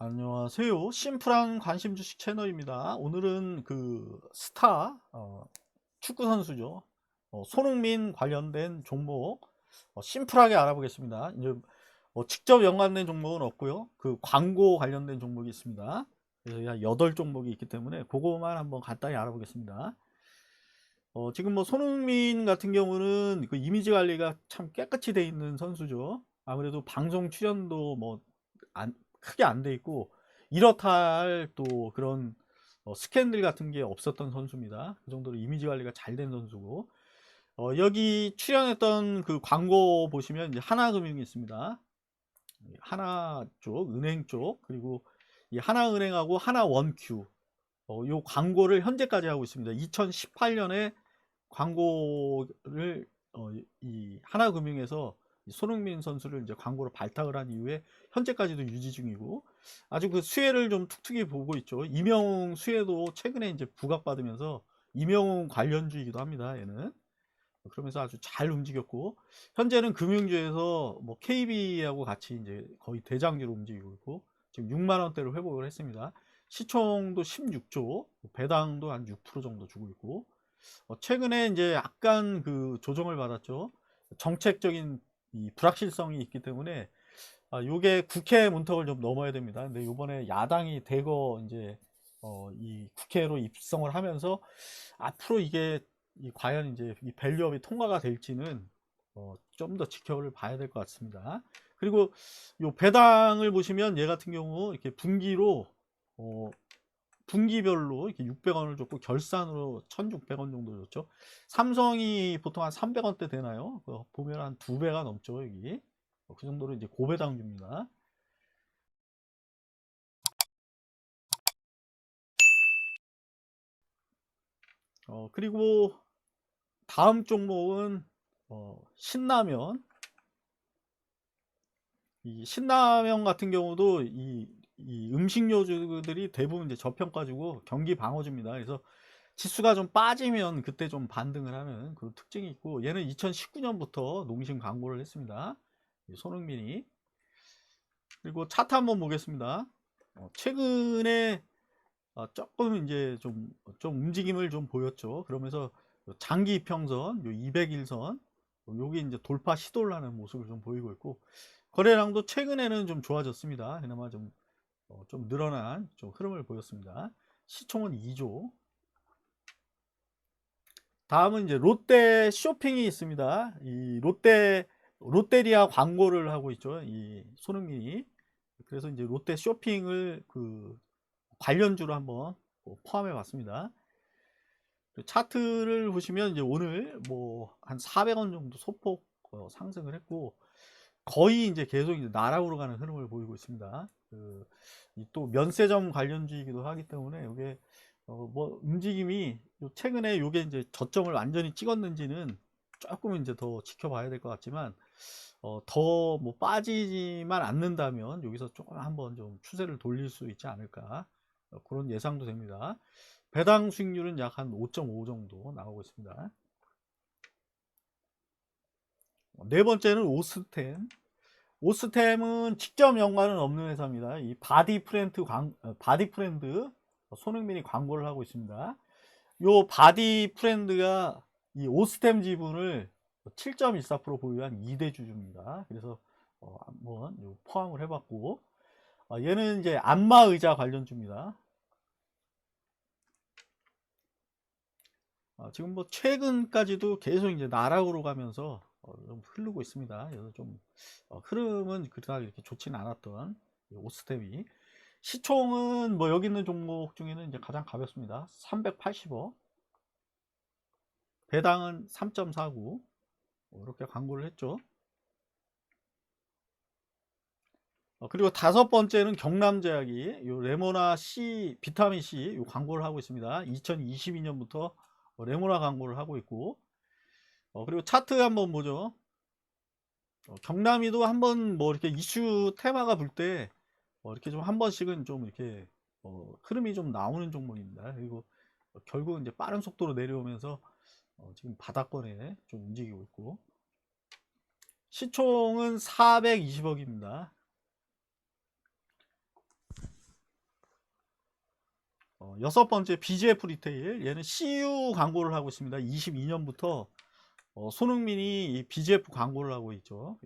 안녕하세요. 심플한 관심 주식 채널입니다. 오늘은 그 스타 어, 축구 선수죠. 어, 손흥민 관련된 종목 어, 심플하게 알아보겠습니다. 이제 어, 직접 연관된 종목은 없고요. 그 광고 관련된 종목이 있습니다. 그래서 한 8종목이 있기 때문에 그거만 한번 간단히 알아보겠습니다. 어, 지금 뭐 손흥민 같은 경우는 그 이미지 관리가 참 깨끗이 돼 있는 선수죠. 아무래도 방송 출연도 뭐 안, 크게 안 돼 있고 이렇다 할 또 그런 어, 스캔들 같은 게 없었던 선수입니다. 그 정도로 이미지 관리가 잘 된 선수고 어, 여기 출연했던 그 광고 보시면 이제 하나금융이 있습니다. 하나 쪽, 은행 쪽 그리고 이 하나은행하고 하나원큐 어, 요 광고를 현재까지 하고 있습니다. 2018년에 광고를 어, 이 하나금융에서 이 손흥민 선수를 이제 광고로 발탁을 한 이후에 현재까지도 유지 중이고 아주 그 수혜를 좀 툭툭이 보고 있죠. 이명웅 수혜도 최근에 이제 부각받으면서 이명웅 관련주이기도 합니다. 얘는 그러면서 아주 잘 움직였고 현재는 금융주에서 뭐 KB하고 같이 이제 거의 대장주로 움직이고 있고 지금 6만 원대로 회복을 했습니다. 시총도 16조, 배당도 한 6% 정도 주고 있고 어, 최근에 이제 약간 그 조정을 받았죠. 정책적인 이 불확실성이 있기 때문에 아, 요게 국회 문턱을 좀 넘어야 됩니다. 근데 요번에 야당이 대거 이제 어, 이 국회로 입성을 하면서 앞으로 이게 이 과연 이제 이 밸류업이 통과가 될지는 어, 좀 더 지켜볼 봐야 될 것 같습니다. 그리고 요 배당을 보시면 얘 같은 경우 이렇게 분기로 어, 분기별로 이렇게 600원을 줬고 결산으로 1,600원 정도 줬죠. 삼성이 보통 한 300원대 되나요? 그 보면 한 두 배가 넘죠, 여기. 어, 그 정도로 이제 고배당 줍니다. 어, 그리고 다음 종목은 어, 신라면. 이 신라면 같은 경우도 이, 이 음식료주들이 대부분 이제 저평가주고 경기 방어주입니다. 그래서 지수가 좀 빠지면 그때 좀 반등을 하는 그런 특징이 있고 얘는 2019년부터 농심 광고를 했습니다. 이 손흥민이 그리고 차트 한번 보겠습니다. 어, 최근에 어, 조금 이제 좀, 좀 움직임을 좀 보였죠. 그러면서 장기 이평선, 요 200일선, 요게 이제 돌파 시도를 하는 모습을 좀 보이고 있고, 거래량도 최근에는 좀 좋아졌습니다. 그나마 좀, 어, 좀 늘어난 좀 흐름을 보였습니다. 시총은 2조. 다음은 이제 롯데 쇼핑이 있습니다. 이 롯데, 롯데리아 광고를 하고 있죠. 이 손흥민이. 그래서 이제 롯데 쇼핑을 그 관련주로 한번 포함해 봤습니다. 그 차트를 보시면 이제 오늘 뭐 한 400원 정도 소폭 어, 상승을 했고 거의 이제 계속 이제 나락으로 가는 흐름을 보이고 있습니다. 그, 또 면세점 관련주이기도 하기 때문에 이게 어, 뭐 움직임이 최근에 이게 이제 저점을 완전히 찍었는지는 조금 이제 더 지켜봐야 될 것 같지만 어, 더 뭐 빠지지만 않는다면 여기서 조금 한번 좀 추세를 돌릴 수 있지 않을까 어, 그런 예상도 됩니다. 배당 수익률은 약 한 5.5 정도 나오고 있습니다. 네 번째는 오스템. 오스템은 직접 연관은 없는 회사입니다. 이 바디 프렌드 광, 어, 바디 프렌드 손흥민이 광고를 하고 있습니다. 요 바디 프렌드가 이 오스템 지분을 7.14% 보유한 2대 주주입니다. 그래서 어, 한번 포함을 해봤고 어, 얘는 이제 안마 의자 관련주입니다. 어, 지금 뭐 최근까지도 계속 이제 나락으로 가면서 어, 좀 흐르고 있습니다. 그래서 좀 어, 흐름은 그닥 이렇게 좋지는 않았던 오스텝이 시총은 뭐 여기 있는 종목 중에는 이제 가장 가볍습니다. 380억 배당은 3.49 이렇게 광고를 했죠. 어, 그리고 다섯 번째는 경남제약이 요 레모나 C 비타민 C 요 광고를 하고 있습니다. 2022년부터 레모나 광고를 하고 있고 어, 그리고 차트 한번 보죠. 어, 경남이도 한번 뭐 이렇게 이슈 테마가 불때 어, 이렇게 좀 한 번씩은 좀 이렇게 어, 흐름이 좀 나오는 종목입니다. 그리고 어, 결국은 이제 빠른 속도로 내려오면서 어, 지금 바닥권에 좀 움직이고 있고 시총은 420억입니다. 여섯 번째 BGF 리테일 얘는 CU 광고를 하고 있습니다. 22년부터 어, 손흥민이 이 BGF 광고를 하고 있죠.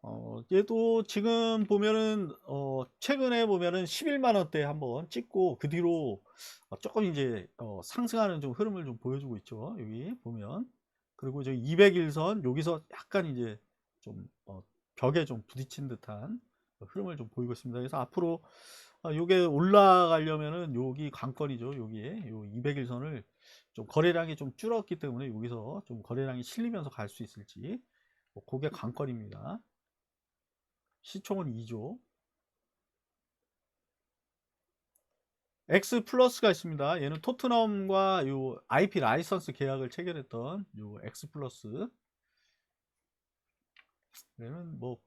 어, 얘도 지금 보면은 어, 최근에 보면은 11만 원대 한번 찍고 그 뒤로 어, 조금 이제 어, 상승하는 좀 흐름을 좀 보여주고 있죠. 여기 보면 그리고 저 200일선 여기서 약간 이제 좀 어, 벽에 좀 부딪힌 듯한 흐름을 좀 보이고 있습니다. 그래서 앞으로 아, 요게 올라가려면은 여기 관건이죠. 여기에 요 200일선을 좀 거래량이 좀 줄었기 때문에 여기서 좀 거래량이 실리면서 갈 수 있을지 뭐 그게 관건입니다. 시총은 2조. X 플러스가 있습니다. 얘는 토트넘과 요 IP 라이선스 계약을 체결했던 요 X 플러스. 얘는 뭐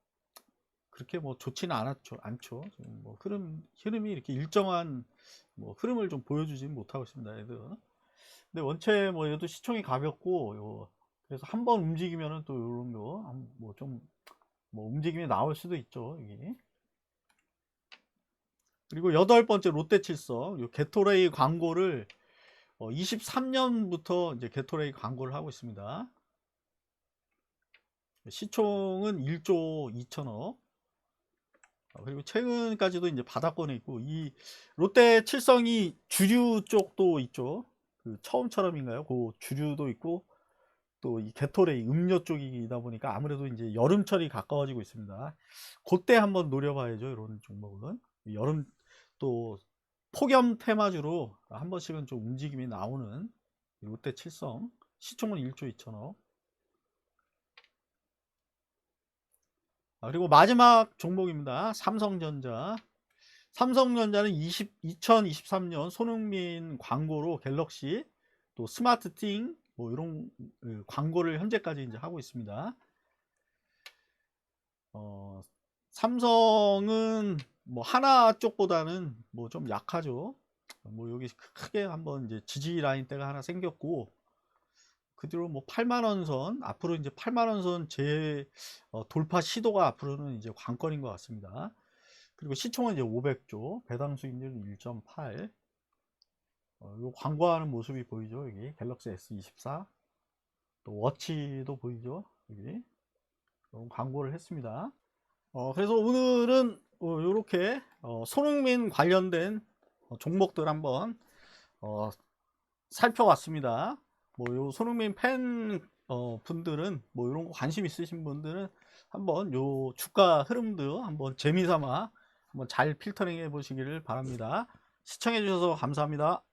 그렇게 뭐 좋지는 않았죠, 않죠. 지금 뭐 흐름 흐름이 이렇게 일정한 뭐 흐름을 좀 보여주진 못하고 있습니다, 얘들. 근데 원체 뭐 얘도 시총이 가볍고 요 그래서 한 번 움직이면은 또 요런 거 뭐 좀 뭐 움직임이 나올 수도 있죠, 여기. 그리고 여덟 번째 롯데 칠성 요 게토레이 광고를 어 23년부터 이제 게토레이 광고를 하고 있습니다. 시총은 1조 2천억. 어, 그리고 최근까지도 이제 바닥권에 있고 이 롯데 칠성이 주류 쪽도 있죠. 그 처음처럼인가요? 그 주류도 있고 또이 게토레이 음료 쪽이다 보니까 아무래도 이제 여름철이 가까워지고 있습니다. 그때 한번 노려봐야죠. 이런 종목은 여름 또 폭염 테마주로 한 번씩은 좀 움직임이 나오는 롯데 칠성 시총은 1조 2천억. 그리고 마지막 종목입니다. 삼성전자. 삼성전자는 20, 2023년 손흥민 광고로 갤럭시 또 스마트띵 뭐 이런 그 광고를 현재까지 이제 하고 있습니다. 어, 삼성은 뭐 하나 쪽보다는 뭐 좀 약하죠. 뭐 여기 크게 한번 이제 지지 라인 대가 하나 생겼고 그 뒤로 뭐 8만 원 선 앞으로 이제 8만 원 선제 어, 돌파 시도가 앞으로는 이제 관건인 것 같습니다. 그리고 시총은 이제 500조, 배당 수익률은 1.8. 어, 요 광고하는 모습이 보이죠? 여기 갤럭시 S24 또 워치도 보이죠? 여기. 이런 광고를 했습니다. 어, 그래서 오늘은 어, 이렇게 어, 손흥민 관련된 어, 종목들 한번 어, 살펴봤습니다 뭐요 손흥민 팬 어, 분들은 뭐 이런 거 관심 있으신 분들은 한번 요 주가 흐름도 한번 재미삼아 한번 잘 필터링 해 보시기를 바랍니다. 시청해 주셔서 감사합니다